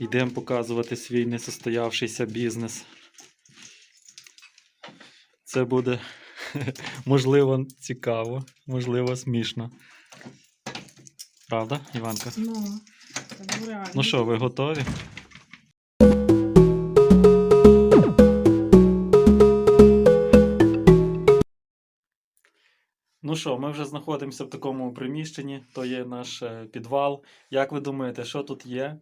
Йдемо показувати свій несостоявшийся бізнес. Це буде можливо цікаво, можливо, смішно. Правда, Іванка? Ну, це реально. Ну що, ви готові? Ну що, ми вже знаходимося в такому приміщенні, то є наш е, підвал. Як ви думаєте, що тут є?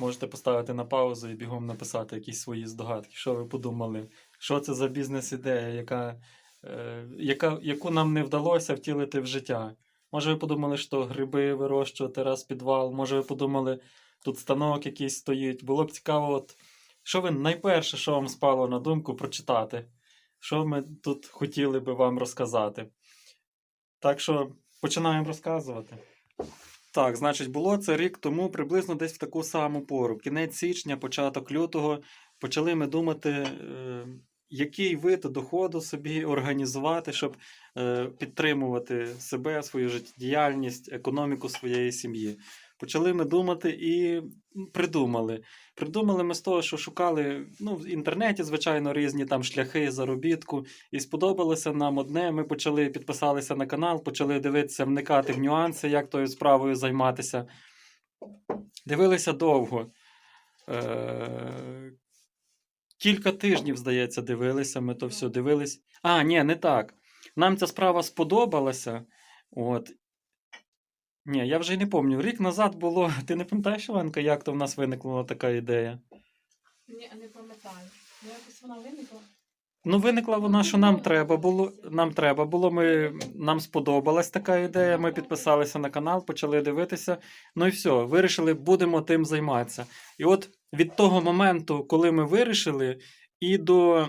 Можете поставити на паузу і бігом написати якісь свої здогадки. Що ви подумали? Що це за бізнес-ідея, яка, е, яка, яку нам не вдалося втілити в життя? Може, ви подумали, що гриби вирощувати раз підвал, може, ви подумали, тут станок якийсь стоїть. Було б цікаво, от, що ви найперше, що вам спало на думку, прочитати. Що ми тут хотіли би вам розказати. Так що починаємо розказувати. Так, значить, було це рік тому, приблизно десь в таку саму пору. Кінець січня, початок лютого, почали ми думати, е, який вид доходу собі організувати, щоб е, підтримувати себе, свою життєдіяльність, економіку своєї сім'ї. Почали ми думати і придумали. Придумали ми з того, що шукали ну, в інтернеті, звичайно, різні там шляхи заробітку. І сподобалося нам одне. Ми почали підписалися на канал, почали дивитися, вникати в нюанси, як тою справою займатися. Дивилися довго. Е- Кілька тижнів, здається, дивилися. Ми то все дивились. А, ні, не так. Нам ця справа сподобалася. От. Ні, я вже й не пам'ятаю. Рік назад було. Ти не пам'ятаєш, Іванка, як то в нас виникла така ідея? Ні, не пам'ятаю. Ну, якось вона виникла. Ну, виникла вона, що нам треба було. Нам треба було. Ми, нам сподобалась така ідея. Ми підписалися на канал, почали дивитися. Ну і все, вирішили, будемо тим займатися. І от від того моменту, коли ми вирішили, і до.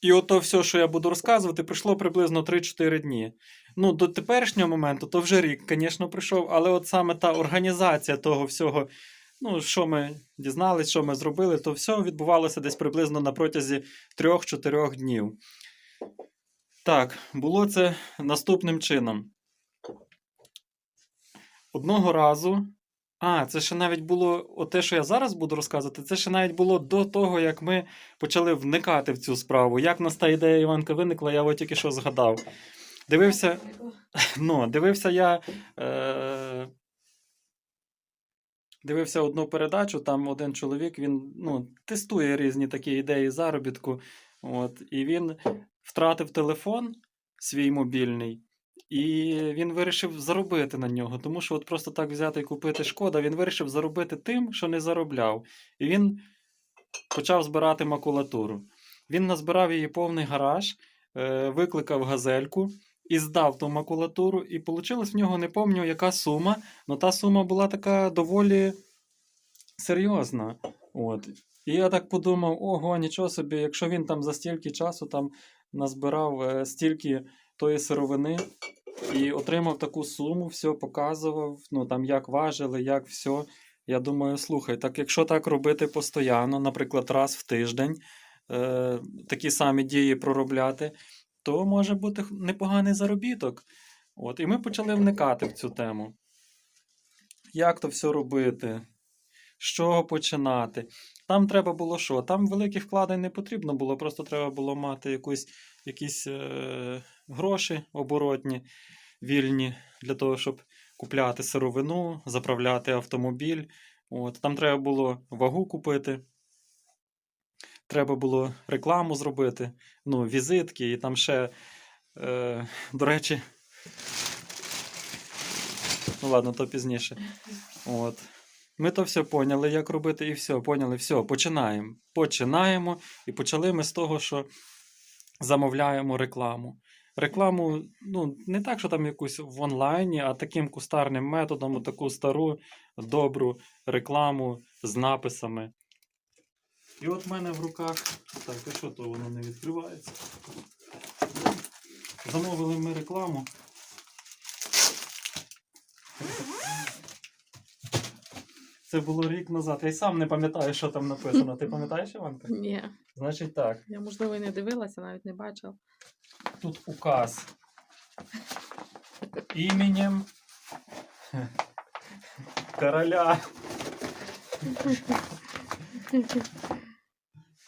І ото все, що я буду розказувати, пройшло приблизно 3-4 дні. Ну, до теперішнього моменту, то вже рік, звісно, прийшов, але от саме та організація того всього, ну, що ми дізнались, що ми зробили, то все відбувалося десь приблизно на протязі 3-4 днів. Так, було це наступним чином. Одного разу. А, це ще навіть було, те, що я зараз буду розказувати, це ще навіть було до того, як ми почали вникати в цю справу. Як нас та ідея Іванка виникла, я от тільки що згадав. Дивився, ну, дивився я. Е... Дивився одну передачу, там один чоловік він ну, тестує різні такі ідеї заробітку. От, і він втратив телефон свій мобільний, і він вирішив заробити на нього. Тому що от просто так взяти і купити шкода, він вирішив заробити тим, що не заробляв. І він почав збирати макулатуру. Він назбирав її повний гараж, е, викликав газельку і здав ту макулатуру, і вийшло в нього не пам'ятаю, яка сума, але та сума була така доволі серйозна. От. І я так подумав: ого, нічого собі, якщо він там за стільки часу там назбирав е, стільки тої сировини і отримав таку суму, все показував, ну там як важили, як все. Я думаю, слухай, так якщо так робити постійно, наприклад, раз в тиждень, е, такі самі дії проробляти, то може бути непоганий заробіток. От, і ми почали вникати в цю тему. Як то все робити? З чого починати? Там треба було що? Там великих вкладень не потрібно було, просто треба було мати якусь, якісь е, гроші оборотні, вільні для того, щоб купляти сировину, заправляти автомобіль. От, там треба було вагу купити. Треба було рекламу зробити, ну, візитки, і там ще, е, до речі, ну ладно, то пізніше. От. Ми то все поняли, як робити, і все, поняли, все, починаємо. Починаємо. І почали ми з того, що замовляємо рекламу. Рекламу, ну, не так, що там якусь в онлайні, а таким кустарним методом, таку стару, добру рекламу з написами. І от в мене в руках. Так, а що то воно не відкривається? Замовили ми рекламу. Це було рік назад. Я й сам не пам'ятаю, що там написано. Ти пам'ятаєш, Іванка? Ні, Значить так, я можливо і не дивилася, навіть не бачила. Тут указ. Іменем короля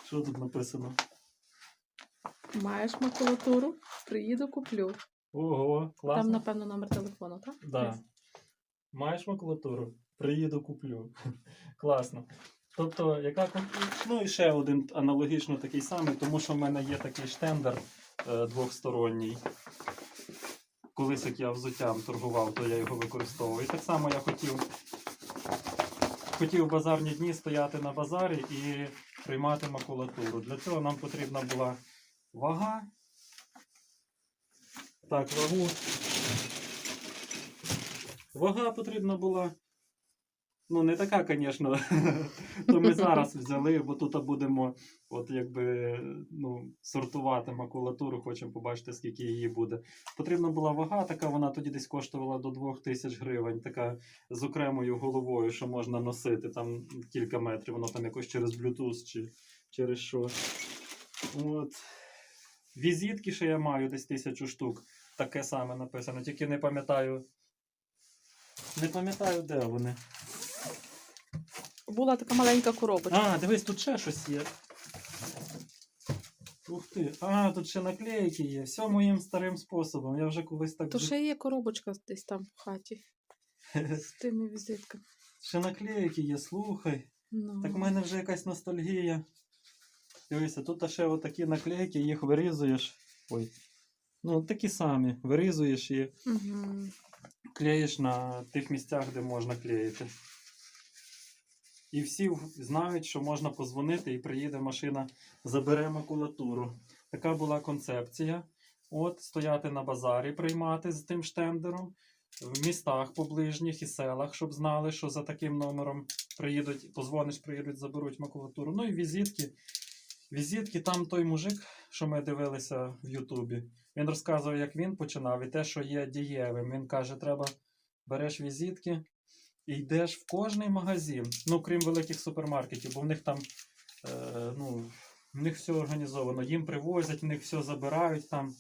Що тут написано? Маєш макулатуру? Приїду, куплю. Ого, класно. Там, напевно, номер телефону, так? Да. Маєш макулатуру? Приїду, куплю. Класно. Тобто, яка ну і ще один аналогічно такий самий, тому що в мене є такий штендер двохсторонній. Колись як я взуттям торгував, то я його використовував. І так само я хотів, хотів базарні дні стояти на базарі і приймати макулатуру. Для цього нам потрібна була вага. Так, вагу. Вага потрібна була. Ну, не така, звісно, то ми зараз взяли, бо тут будемо от якби ну, сортувати макулатуру, хочемо побачити, скільки її буде. Потрібна була вага, така вона тоді десь коштувала до 2000 гривень, така з окремою головою, що можна носити там кілька метрів, воно там якось через Bluetooth чи через що. От. Візитки ще я маю десь тисячу штук. Таке саме написано, тільки не пам'ятаю. Не пам'ятаю, де вони. Була така маленька коробочка. А, дивись, тут ще щось є. Ух ти. А, тут ще наклейки є. Все моїм старим способом. Я вже колись так. То вже- ще є коробочка десь там в хаті з тими візитками. Ще наклейки є, слухай. Ну. Так в мене вже якась ностальгія. Дивися, тут ще отакі наклейки, їх вирізуєш. Ой. Ну, такі самі. Вирізуєш і Угу. клеїш на тих місцях, де можна клеїти. І всі знають, що можна позвонити і приїде машина, забере макулатуру. Така була концепція. От, стояти на базарі, приймати з тим штендером, в містах поближніх і селах, щоб знали, що за таким номером приїдуть, позвониш, приїдуть, заберуть макулатуру. Ну і візитки. Візитки, там той мужик, що ми дивилися в Ютубі, він розказував, як він починав, і те, що є дієвим. Він каже, треба береш візитки і йдеш в кожний магазин, ну крім великих супермаркетів, бо в них там е, ну, в них все організовано. Їм привозять, в них все забирають там.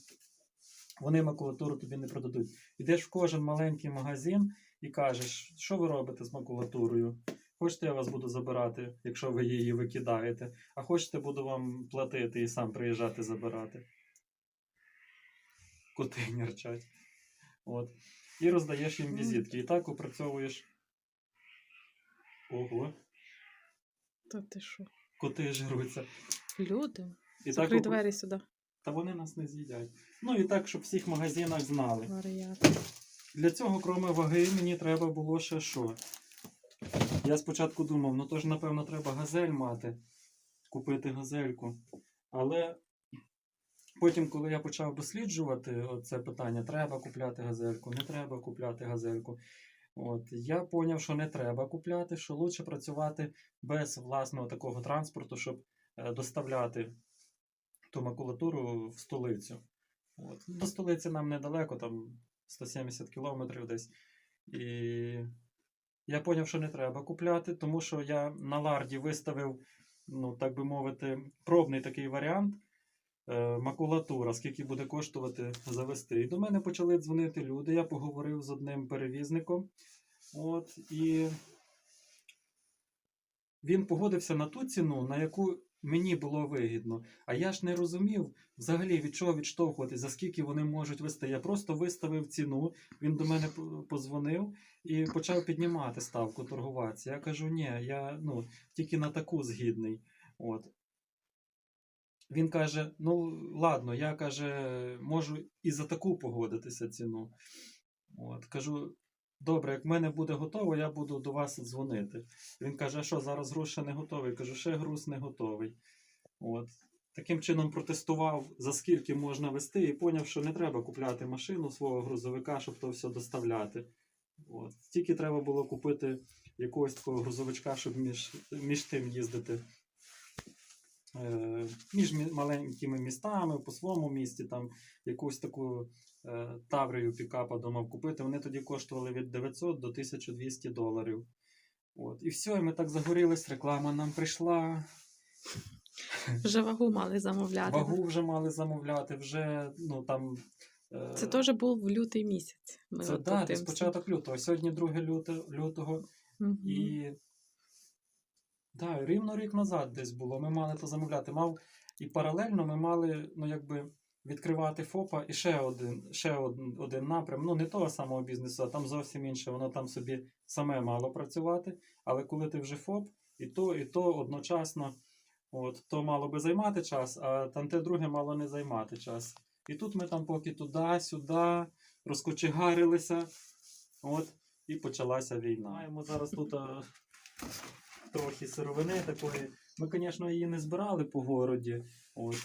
Вони макулатуру тобі не продадуть. Йдеш в кожен маленький магазин і кажеш, що ви робите з макулатурою? Хочете, я вас буду забирати, якщо ви її викидаєте, а хочете, буду вам платити і сам приїжджати забирати. Коти нярчать. От. І роздаєш їм візитки. І так опрацьовуєш. Ого, Та ти що? коти жируться. Люди. І Закрий опра- двері сюди. Та вони нас не з'їдять. Ну і так, щоб в всіх магазинах знали. Варіант. Для цього, крім ваги, мені треба було ще що. Я спочатку думав, ну то ж, напевно, треба газель мати, купити газельку. Але потім, коли я почав досліджувати це питання, треба купляти газельку, не треба купляти газельку. От, я зрозумів, що не треба купляти, що краще працювати без власного такого транспорту, щоб е, доставляти ту макулатуру в столицю. От. До столиці нам недалеко, там 170 кілометрів десь. І я зрозумів, що не треба купляти, тому що я на ларді виставив, ну, так би мовити, пробний такий варіант. Е, Макулатура, скільки буде коштувати завести. І до мене почали дзвонити люди. Я поговорив з одним перевізником. От, і він погодився на ту ціну, на яку мені було вигідно. А я ж не розумів взагалі від чого відштовхуватись, за скільки вони можуть вести. Я просто виставив ціну. Він до мене позвонив і почав піднімати ставку торгуватися. Я кажу, ні, я ну, тільки на таку згідний. От. Він каже: ну ладно, я каже, можу і за таку погодитися ціну. От, кажу, добре, як в мене буде готово, я буду до вас дзвонити. Він каже, а що зараз груз ще не готовий? Кажу, ще груз не готовий. От. Таким чином протестував, за скільки можна вести, і поняв, що не треба купляти машину свого грузовика, щоб то все доставляти. От. Тільки треба було купити якогось такого грузовичка, щоб між, між тим їздити. Е, між маленькими містами, по своєму місті, там якусь таку е, таврію пікапа думав купити. Вони тоді коштували від 900 до 1200 доларів. От. І все, і ми так загорілись, реклама нам прийшла. Вже вагу мали замовляти. Вагу вже мали замовляти, вже ну там. е, Це теж був лютий місяць. Ми це от да, лютого. Сьогодні 2 люто, лютого. Мгм. І Да, рівно рік назад десь було. Ми мали то замовляти. Мав і паралельно ми мали, ну якби. Відкривати ФОПа і ще один, ще один, один напрям. Ну, не того самого бізнесу, а там зовсім інше. Воно там собі саме мало працювати. Але коли ти вже ФОП, і то, і то одночасно, от, то мало би займати час, а там те друге мало не займати час. І тут ми там поки туди-сюди розкочегарилися. От, і почалася війна. Маємо зараз тут а, трохи сировини такої. Ми, звісно, її не збирали по городі. От.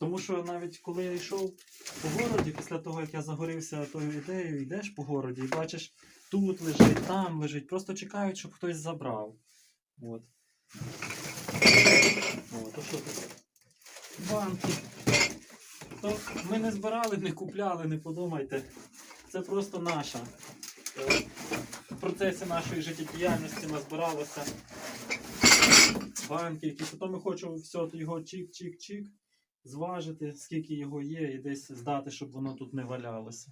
Тому що навіть коли я йшов по городі, після того, як я загорівся тою ідеєю, йдеш по городі і бачиш, тут лежить, там лежить, просто чекають, щоб хтось забрав. От. От, то що тут? Банки. То ми не збирали, не купляли, не подумайте. Це просто наша. В процесі нашої життєдіяльності назбиралося банки, які потім я хочу все його чик-чик-чик, зважити, скільки його є, і десь здати, щоб воно тут не валялося.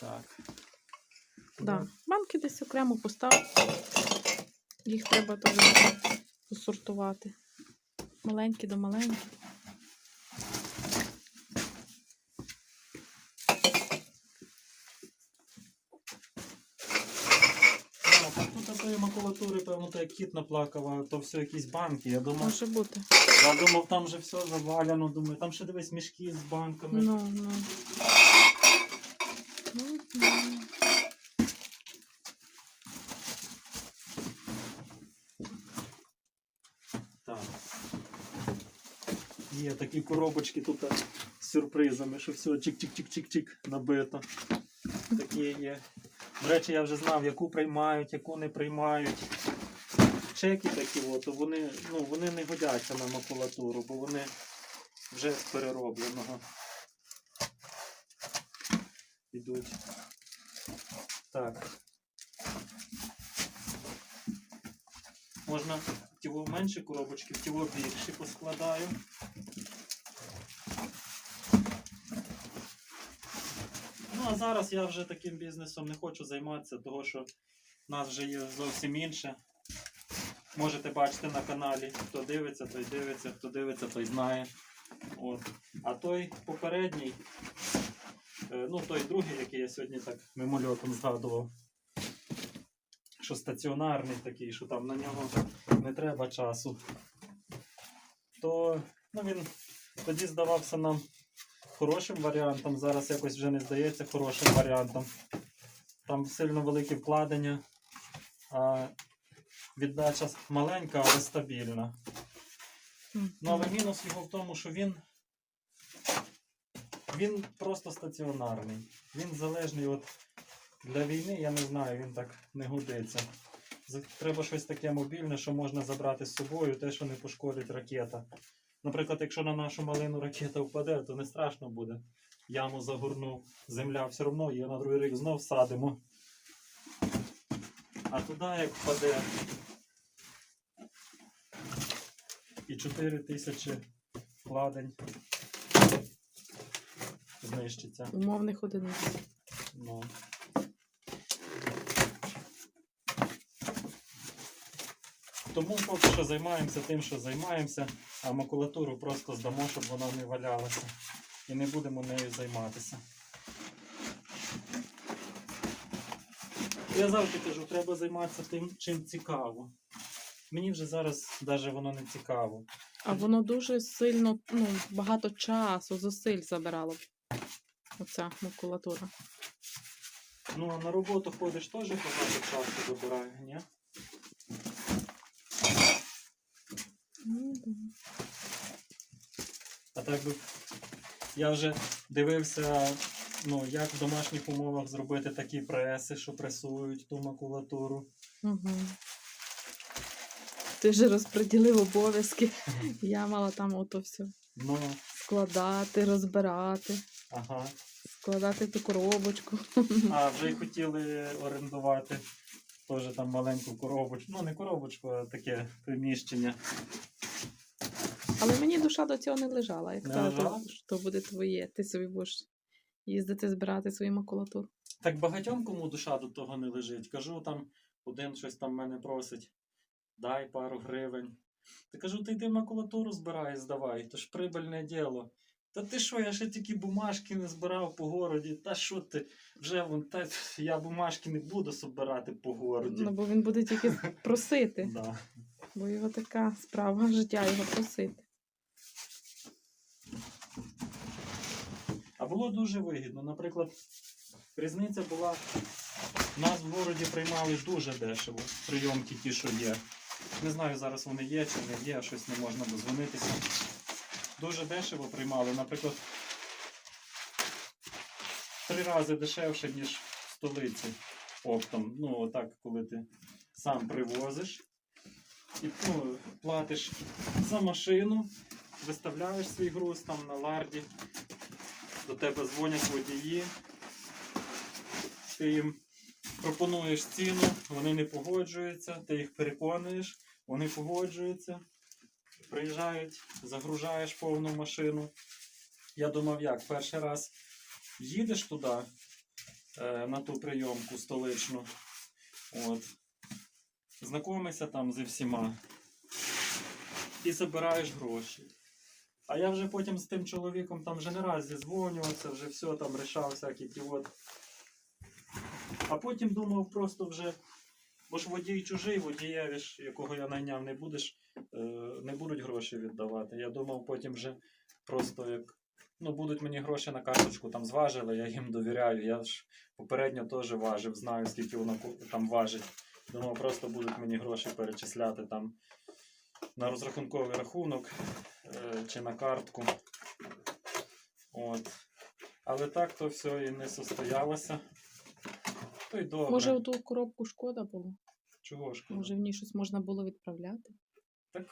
Так. Да. Банки десь окремо постав. Їх треба теж посортувати. Маленькі до маленьких. Так, тут такої макулатури, певно, то як кіт наплакав, а то все якісь банки. Я думав, Може бути. я думав, там вже все завалено. Думаю, там ще дивись мішки з банками. Ну, ну. Так. Є такі коробочки тут з сюрпризами, що все чик-чик-чик-чик-чик набито. Такі є. До речі, я вже знав, яку приймають, яку не приймають. Чеки такі, от, вони, ну, вони не годяться на макулатуру, бо вони вже з переробленого. Ідуть. Так. Можна в тіво менші коробочки, в тіво більші поскладаю. А зараз я вже таким бізнесом не хочу займатися, тому що нас вже є зовсім інше. Можете бачити на каналі, хто дивиться, той дивиться, хто дивиться, той знає. От. А той попередній, е, ну той другий, який я сьогодні так мимольотом згадував, що стаціонарний такий, що там на нього не треба часу, то ну, він тоді здавався нам хорошим варіантом. Зараз якось вже не здається хорошим варіантом. Там сильно великі вкладення, а віддача маленька, але стабільна. Ну, але мінус його в тому, що він, він просто стаціонарний. Він залежний от для війни, я не знаю, він так не годиться. Треба щось таке мобільне, що можна забрати з собою, те, що не пошкодить ракета. Наприклад, якщо на нашу малину ракета впаде, то не страшно буде. Яму загорнув, земля все одно є на другий рік знов садимо. А туди як впаде. І 4 тисячі вкладень знищиться. Умовних одиниць. Ну. Тому поки що займаємося тим, що займаємося, а макулатуру просто здамо, щоб вона не валялася. І не будемо нею займатися. Я завжди кажу, треба займатися тим, чим цікаво. Мені вже зараз навіть воно не цікаво. А воно дуже сильно, ну, багато часу, зусиль забирало. Оця макулатура. Ну, а на роботу ходиш теж багато часу забирає, ні? Ну, да. А так би я вже дивився, ну, як в домашніх умовах зробити такі преси, що пресують ту макулатуру. Угу. Ти вже розподілив обов'язки. Я мала там ото все Ну, складати, розбирати, ага. складати ту коробочку. А вже й хотіли орендувати теж там маленьку коробочку. Ну, не коробочку, а таке приміщення. Але мені душа до цього не лежала. Як Не та, то, що буде твоє, ти собі будеш їздити збирати свою макулатуру. Так багатьом кому душа до того не лежить. Кажу, там один щось там мене просить. дай пару гривень. Та кажу, ти йди макулатуру збирай, здавай, то ж прибильне діло. Та ти що, я ще тільки бумажки не збирав по городі. Та що ти? Вже вон, та я бумажки не буду собирати по городі. Ну, бо він буде тільки просити, бо його така справа життя його просити. Було дуже вигідно. Наприклад, різниця була. Нас в городі приймали дуже дешево прийомки ті, що є. Не знаю, зараз вони є чи не є, щось не можна дозвонитися. Дуже дешево приймали. Наприклад, три рази дешевше, ніж в столиці оптом. Ну, отак, коли ти сам привозиш і ну, платиш за машину, виставляєш свій груз там на ларді до тебе дзвонять водії, ти їм пропонуєш ціну, вони не погоджуються, ти їх переконуєш, вони погоджуються, приїжджають, загружаєш повну машину. Я думав, як перший раз їдеш туди, е, на ту прийомку столичну, от, знайомишся там зі всіма. І забираєш гроші. А я вже потім з тим чоловіком там вже не раз зізвонювався, вже все там рішав всякі ті от. А потім думав просто вже, бо ж водій чужий, водієві ж, якого я найняв, не будеш, е, не будуть гроші віддавати. Я думав потім вже просто як. Ну, будуть мені гроші на карточку там зважили, я їм довіряю. Я ж попередньо теж важив, знаю, скільки воно там важить. Думав, просто будуть мені гроші перечисляти там на розрахунковий рахунок е, чи на картку. От. Але так то все і не состоялося. То й добре. Може, оту коробку шкода було? Чого ж? Може, в ній щось можна було відправляти? Так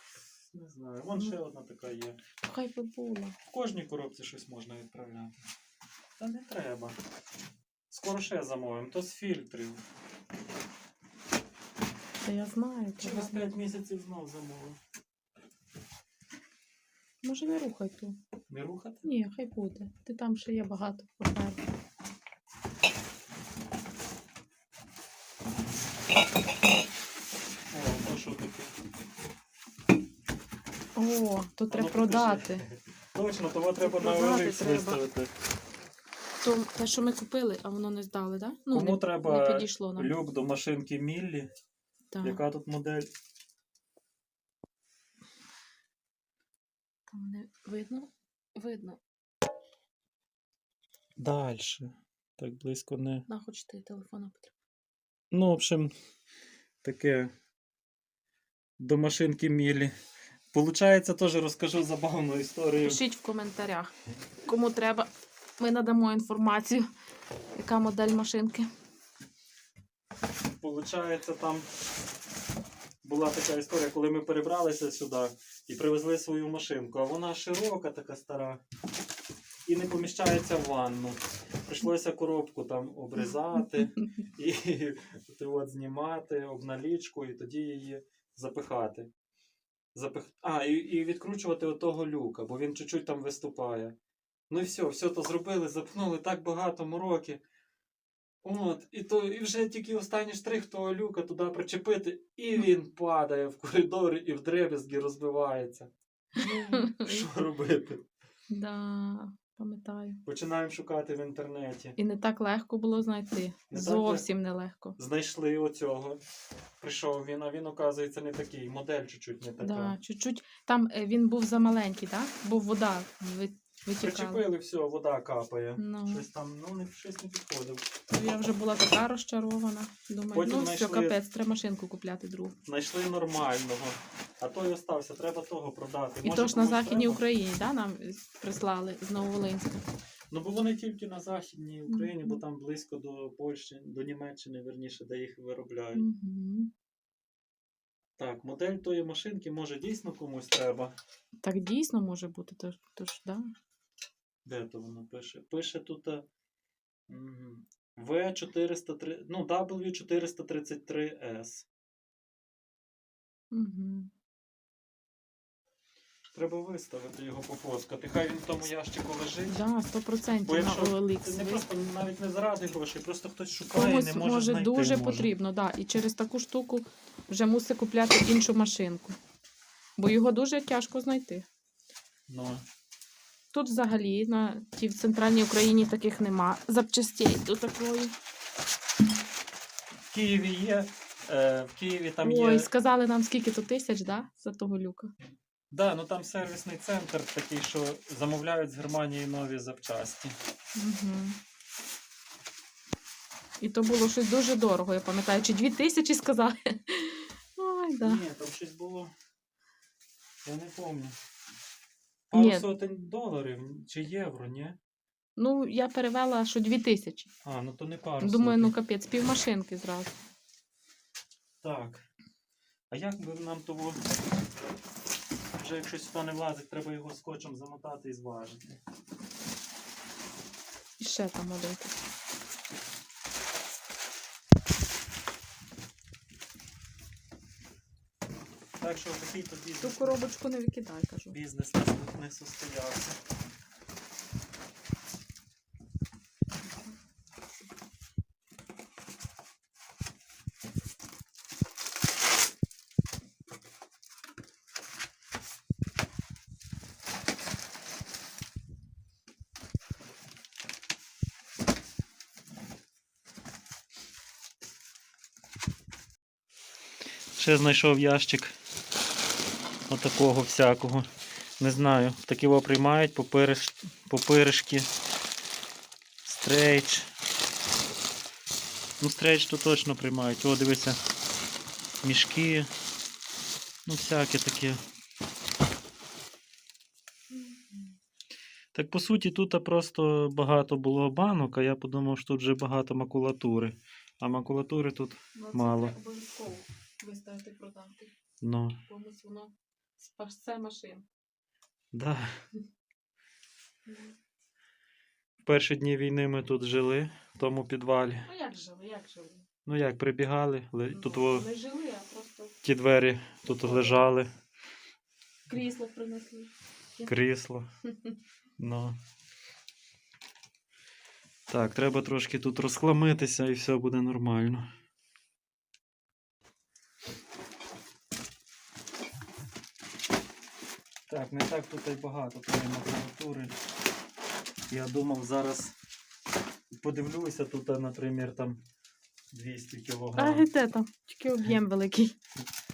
не знаю. Вон ще одна така є. Хай би було. В кожній коробці щось можна відправляти. Та не треба. Скоро ще замовимо, то з фільтрів. Та я знаю. Через 5 буде. місяців знов замовимо. Може, не рухай ту. Не рухати? Ні, хай буде. Ти там ще є багато паперу. О, то що таке? О, то треба ну, продати. Точно, того треба на Продати OLX треба. виставити. То те, що ми купили, а воно не здали, так? Да? Ну, Кому не, треба не підійшло нам. люк до машинки Міллі? Так. Яка тут модель? Там не видно? Видно. Дальше. Так близько не. На, хоч ти телефона потрібно. Ну, в общем, таке до машинки Мілі. Получається, теж розкажу забавну історію. Пишіть в коментарях, кому треба. Ми надамо інформацію, яка модель машинки. Получається, там була така історія, коли ми перебралися сюди і привезли свою машинку, а вона широка, така стара, і не поміщається в ванну. Прийшлося коробку там обрізати і от знімати обналічку, і тоді її запихати. Запих... А, і, і відкручувати отого люка, бо він чуть-чуть там виступає. Ну і все, все то зробили, запхнули так багато мороки. От, і, то, і вже тільки останній штрих того люка туди причепити, і він падає в коридорі і в дребезги розбивається. Що робити? Да, пам'ятаю. Починаємо шукати в інтернеті. І не так легко було знайти. Не так Зовсім нелегко. Знайшли оцього. Прийшов він, а він, оказується, не такий. Модель чуть-чуть не така. Да, чуть-чуть. Там е, він був замаленький, так? Бо вода ви- Причепили, все, вода капає. Ну, Щось там, ну, не, щось не підходив. то я вже була така розчарована. Думаю, Потім ну все, капець, треба машинку купляти другу. Знайшли нормального, а той остався, треба того продати. І Може, то ж на комусь Західній треба? Україні, да, нам прислали з Нововолинська. Ну, було не тільки на Західній Україні, бо там близько до Польщі, до Німеччини, верніше, де їх виробляють. Угу. Так, модель тої машинки, може, дійсно комусь треба. Так дійсно може бути, то, то ж, да. Де то воно пише? Пише тут е, м, V403, ну, W433S. Угу. Треба виставити його пофоткати. Хай він в тому ящику лежить. Да, 100% Бо на OLX. Це не просто навіть не заради грошей, просто хтось шукає і не може може знайти. дуже може. потрібно, да. І через таку штуку вже мусить купляти іншу машинку. Бо його дуже тяжко знайти. Ну, Тут взагалі на тій в центральній Україні таких нема запчастей до такої. в Києві є. Е, в Києві там Ой, є. сказали нам скільки то тисяч, да? За того люка. Да, ну там сервісний центр такий, що замовляють з Германії нові запчасті. Угу. І то було щось дуже дорого, я пам'ятаю, чи дві тисячі сказали. Ой, да. Ні, там щось було. Я не пам'ятаю. Пару Ні. сотень доларів чи євро, ні? Ну, я перевела, що дві тисячі. А, ну то не пару Думаю, ну сотень. капець, півмашинки зразу. Так. А як би нам того. Вже якщо сюди не влазить, треба його скотчем замотати і зважити. І ще там один. Так що такий то Ту коробочку не викидай, кажу. Бізнес не, не состоявся. Ще знайшов ящик отакого всякого. Не знаю, такі його приймають попириш, попиришки, стрейч. Ну, стрейч то точно приймають. О, дивися, мішки. Ну, всяке таке. Так по суті, тут просто багато було банок, а я подумав, що тут вже багато макулатури. А макулатури тут, Мало. Обов'язково виставити продати. ну, спасце машин. да. В перші дні війни ми тут жили, в тому підвалі. Ну як жили, як жили? Ну як, прибігали, ли- Ну, тут во, Не жили, а просто ті двері тут лежали, крісло принесли. крісло. Ну. Так, треба трошки тут розхламитися і все буде нормально. Так, не так тут і багато тої макулатури. Я думав зараз подивлюся тут, наприклад, там 200 А кг. гете там, тільки об'єм великий,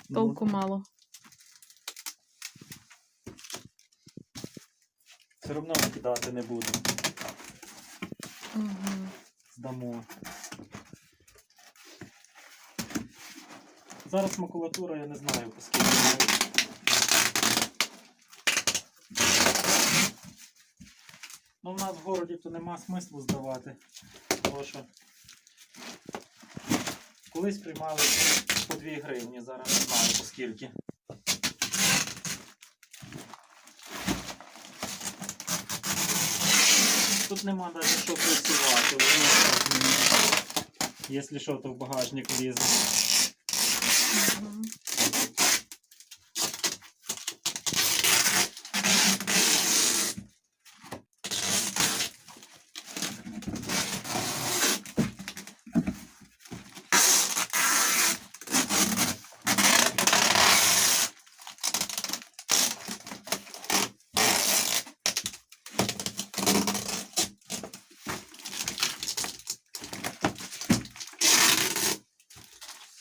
Ну, толку мало. Все одно викидати не буду. Угу. Здамо. Зараз макулатура, я не знаю, по скільки. навіть. Ну, в нас в городі то нема смислу здавати. Тому що колись приймали по 2 гривні, зараз не знаю по скільки. Тут нема навіть що працювати. Якщо що, то в багажник влізе.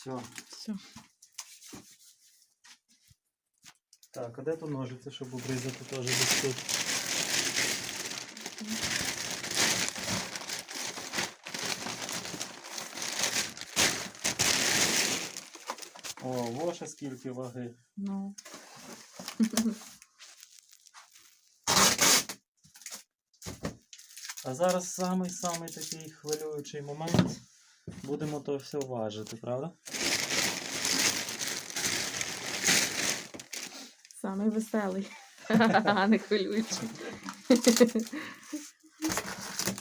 Все. Все. Так, а де то ножиці, щоб обрізати теж десь тут? О, воше скільки ваги. Ну. А зараз самий-самий такий хвилюючий момент. Будемо то все важити, правда? Самий веселий. Не хвилюючий.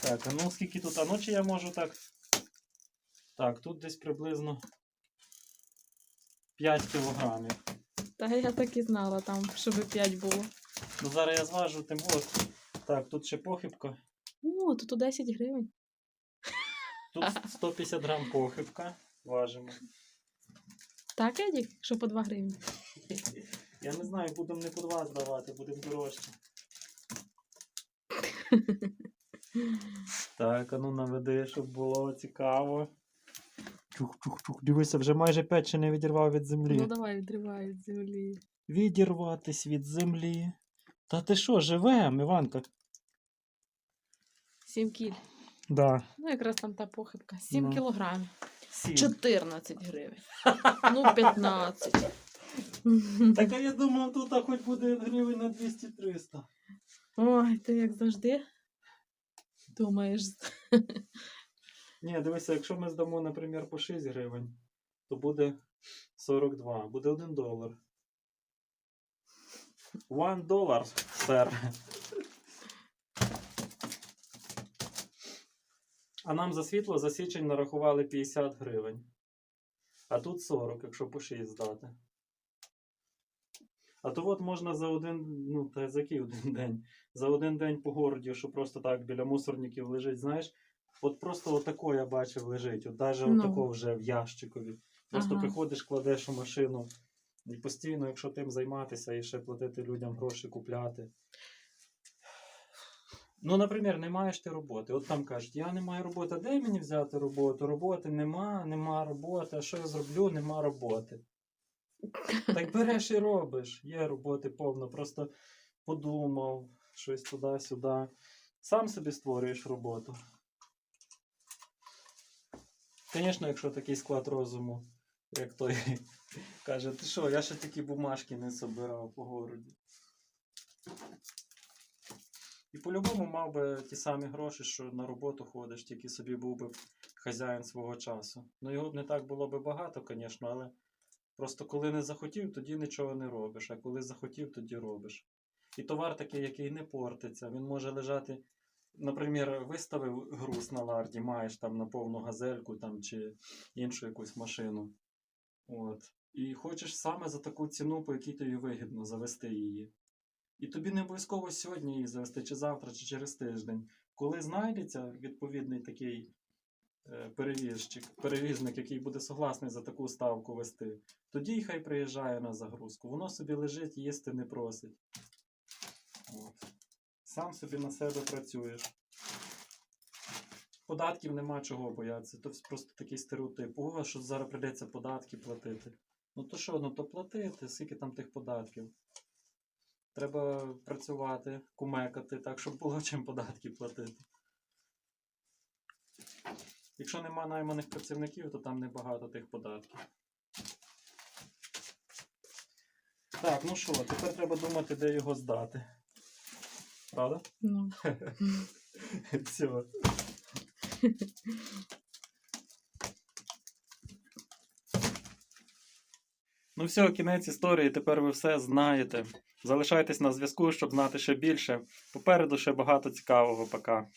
Так, а ну скільки тут? А ну чи я можу так. Так, тут десь приблизно 5 кілограмів. Та я так і знала там, щоб 5 було. Ну зараз я зважу тим от. Так, тут ще похибка. О, тут 10 гривень. Тут 150 грам похибка. Важимо. Так, Едік, що по 2 гривні. Я не знаю, будемо не по два здавати, будемо дорожче. Так, а ну наведи, щоб було цікаво. Чух-чух-чух. Дивися, вже майже печі не відірвав від землі. Ну давай, відривай від землі. Відірватись від землі. Та ти що, живем, Іванка? 7 кіль. Да. Ну, якраз там та похибка. 7 Ну. кілограмів. Сім. 14 гривень. Ну, 15. Так а я думав, тут а хоч буде гривень на 200-300. Ой, ти як завжди. Думаєш, Ні, дивися, якщо ми здамо, наприклад, по 6 гривень, то буде 42, буде 1 долар. One долар, сер. А нам за світло за січень нарахували 50 гривень. А тут 40, якщо по 6 здати. А то от можна за один, ну, та за який один день? За один день по городі, що просто так біля мусорників лежить, знаєш, От просто отако я бачив лежить, от навіть Ну. отако вже в ящикові. Просто Ага. приходиш, кладеш у машину. І постійно, якщо тим займатися і ще платити людям гроші купляти. Ну, наприклад, не маєш ти роботи. От там кажуть, я не маю роботи, де мені взяти роботу? Роботи нема, нема роботи. А що я зроблю? Нема роботи. Так береш і робиш. Є роботи повно. Просто подумав, щось туди-сюди. Сам собі створюєш роботу. Звісно, якщо такий склад розуму, як той каже, ти що, я ще такі бумажки не собирав по городі. І по-любому мав би ті самі гроші, що на роботу ходиш, тільки собі був би хазяїн свого часу. Ну його б не так було би багато, звісно, але просто коли не захотів, тоді нічого не робиш, а коли захотів, тоді робиш. І товар такий, який не портиться, він може лежати. Наприклад, виставив груз на ларді, маєш там на повну газельку там, чи іншу якусь машину. От. І хочеш саме за таку ціну, по якій тобі вигідно завести її. І тобі не обов'язково сьогодні її завести, чи завтра, чи через тиждень. Коли знайдеться відповідний такий перевізчик, перевізник, який буде согласний за таку ставку вести, тоді й хай приїжджає на загрузку. Воно собі лежить, їсти не просить. От. Сам собі на себе працюєш. Податків нема чого боятися. То просто такий стереотип. О, що зараз прийдеться податки платити. Ну то що, ну то платити, скільки там тих податків. Треба працювати, кумекати, так, щоб було чим податки платити. Якщо нема найманих працівників, то там небагато тих податків. Так, ну що, тепер треба думати, де його здати. Правда? ну. Все. Ну все, кінець історії, тепер ви все знаєте. Залишайтесь на зв'язку, щоб знати ще більше. Попереду ще багато цікавого. Пока.